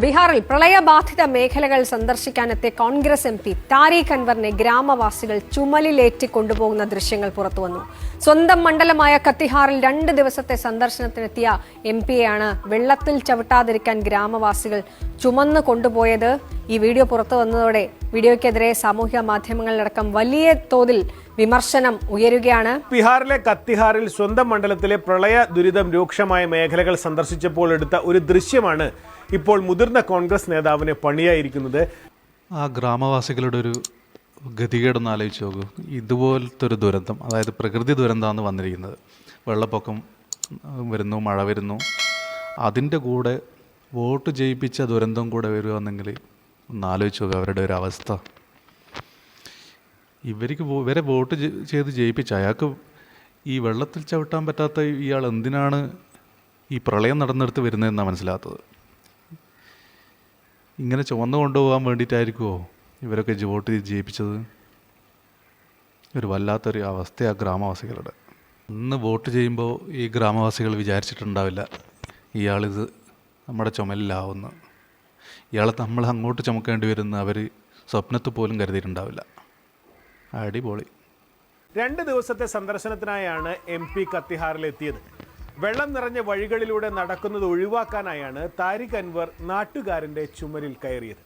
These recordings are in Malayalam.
ബീഹാറിൽ പ്രളയബാധിത മേഖലകൾ സന്ദർശിക്കാനെത്തിയ കോൺഗ്രസ് എം പി താരിഖ് അൻവറിനെ ഗ്രാമവാസികൾ ചുമലിലേറ്റി കൊണ്ടുപോകുന്ന ദൃശ്യങ്ങൾ പുറത്തുവന്നു. സ്വന്തം മണ്ഡലമായ കത്തിഹാറിൽ രണ്ട് ദിവസത്തെ സന്ദർശനത്തിനെത്തിയ എം പിയെയാണ് വെള്ളത്തിൽ ചവിട്ടാതിരിക്കാൻ ഗ്രാമവാസികൾ ചുമന്നു കൊണ്ടുപോയത്. ഈ വീഡിയോ പുറത്തു വന്നതോടെ വീഡിയോയ്ക്കെതിരെ സാമൂഹ്യ മാധ്യമങ്ങളിലടക്കം വലിയ തോതിൽ വിമർശനം ഉയരുകയാണ്. ബീഹാറിലെ കത്തിഹാറിൽ സ്വന്തം മണ്ഡലത്തിലെ പ്രളയ ദുരിതം രൂക്ഷമായ മേഖലകൾ സന്ദർശിച്ചപ്പോൾ എടുത്ത ഒരു ദൃശ്യമാണ് ഇപ്പോൾ മുതിർന്ന കോൺഗ്രസ് നേതാവിന് പണിയായിരിക്കുന്നത്. ആ ഗ്രാമവാസികളുടെ ഒരു ഗതികേടൊന്ന് ആലോചിച്ച് നോക്കൂ. ഇതുപോലത്തെ ഒരു ദുരന്തം അതായത് പ്രകൃതി ദുരന്തമാണ് വന്നിരിക്കുന്നത്. വെള്ളപ്പൊക്കം വരുന്നു മഴ വരുന്നു. അതിന്റെ കൂടെ വോട്ട് ജയിപ്പിച്ച ദുരന്തം കൂടെ വരുവാണെങ്കിൽ ഒന്ന് ആലോചിച്ച് നോക്കുക അവരുടെ ഒരു അവസ്ഥ. ഇവർക്ക് ഇവരെ വോട്ട് ചെയ്ത് ജയിപ്പിച്ച അയാൾക്ക് ഈ വെള്ളത്തിൽ ചവിട്ടാൻ പറ്റാത്ത ഇയാൾ എന്തിനാണ് ഈ പ്രളയം നടന്നെടുത്ത് വരുന്നതെന്നാണ് മനസ്സിലാത്തത്. ഇങ്ങനെ ചുമന്നു കൊണ്ടുപോകാൻ വേണ്ടിയിട്ടായിരിക്കുമോ ഇവരൊക്കെ വോട്ട് ചെയ്ത് ജയിപ്പിച്ചത്? ഒരു വല്ലാത്തൊരു അവസ്ഥയാണ് ഗ്രാമവാസികളുടെ. ഇന്ന് വോട്ട് ചെയ്യുമ്പോൾ ഈ ഗ്രാമവാസികൾ വിചാരിച്ചിട്ടുണ്ടാവില്ല ഇയാളിത് നമ്മുടെ ചുമലിലാവുന്നു ഇയാളെ നമ്മൾ അങ്ങോട്ട് ചുമക്കേണ്ടി വരുന്ന അവർ സ്വപ്നത്തിൽ പോലും കരുതിയിട്ടുണ്ടാവില്ല. അടിപൊളി. രണ്ട് ദിവസത്തെ സന്ദർശനത്തിനായാണ് എം പി കത്തിഹാറിലെത്തിയത്. വെള്ളം നിറഞ്ഞ വഴികളിലൂടെ നടക്കുന്നത് ഒഴിവാക്കാനായാണ് താരിഖ് അൻവർ നാട്ടുകാരന്റെ ചുമരിൽ കയറിയത്.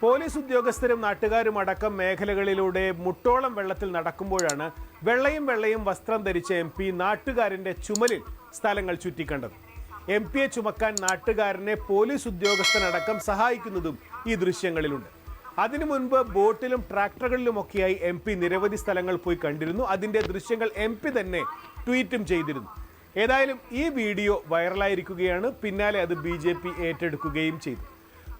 പോലീസ് ഉദ്യോഗസ്ഥരും നാട്ടുകാരും അടക്കം മേഖലകളിലൂടെ മുട്ടോളം വെള്ളത്തിൽ നടക്കുമ്പോഴാണ് വെള്ളയും വെള്ളയും വസ്ത്രം ധരിച്ച എം പി നാട്ടുകാരന്റെ ചുമലിൽ സ്ഥലങ്ങൾ ചുറ്റിക്കണ്ടത്. എം പിയെ ചുമക്കാൻ നാട്ടുകാരനെ പോലീസ് ഉദ്യോഗസ്ഥനടക്കം സഹായിക്കുന്നതും ഈ ദൃശ്യങ്ങളിലുണ്ട്. അതിനു മുൻപ് ബോട്ടിലും ട്രാക്ടറുകളിലുമൊക്കെയായി എം പി നിരവധി സ്ഥലങ്ങൾ പോയി കണ്ടിരുന്നു. അതിന്റെ ദൃശ്യങ്ങൾ എം പി തന്നെ ട്വീറ്റും ചെയ്തിരുന്നു. ഏതായാലും ഈ വീഡിയോ വൈറലായിരിക്കുകയാണ്. പിന്നാലെ അത് ബി ജെ പി ഏറ്റെടുക്കുകയും ചെയ്തു.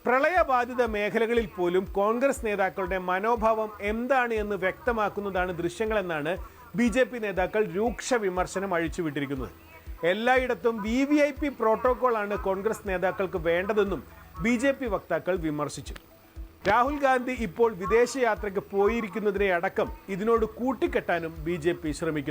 പ്രളയബാധിത മേഖലകളിൽ പോലും കോൺഗ്രസ് നേതാക്കളുടെ മനോഭാവം എന്താണ് എന്ന് വ്യക്തമാക്കുന്നതാണ് ദൃശ്യങ്ങളെന്നാണ് ബി ജെ പി നേതാക്കൾ രൂക്ഷ വിമർശനം അഴിച്ചുവിട്ടിരിക്കുന്നത്. എല്ലായിടത്തും വി വി ഐ പി പ്രോട്ടോകോളാണ് കോൺഗ്രസ് നേതാക്കൾക്ക് വേണ്ടതെന്നും ബി ജെ പി വക്താക്കൾ വിമർശിച്ചു. രാഹുൽ ഗാന്ധി ഇപ്പോൾ വിദേശയാത്രയ്ക്ക് പോയിരിക്കുന്നതിനെ അടക്കം ഇതിനോട് കൂട്ടിക്കെട്ടാനും ബി ശ്രമിക്കുന്നു.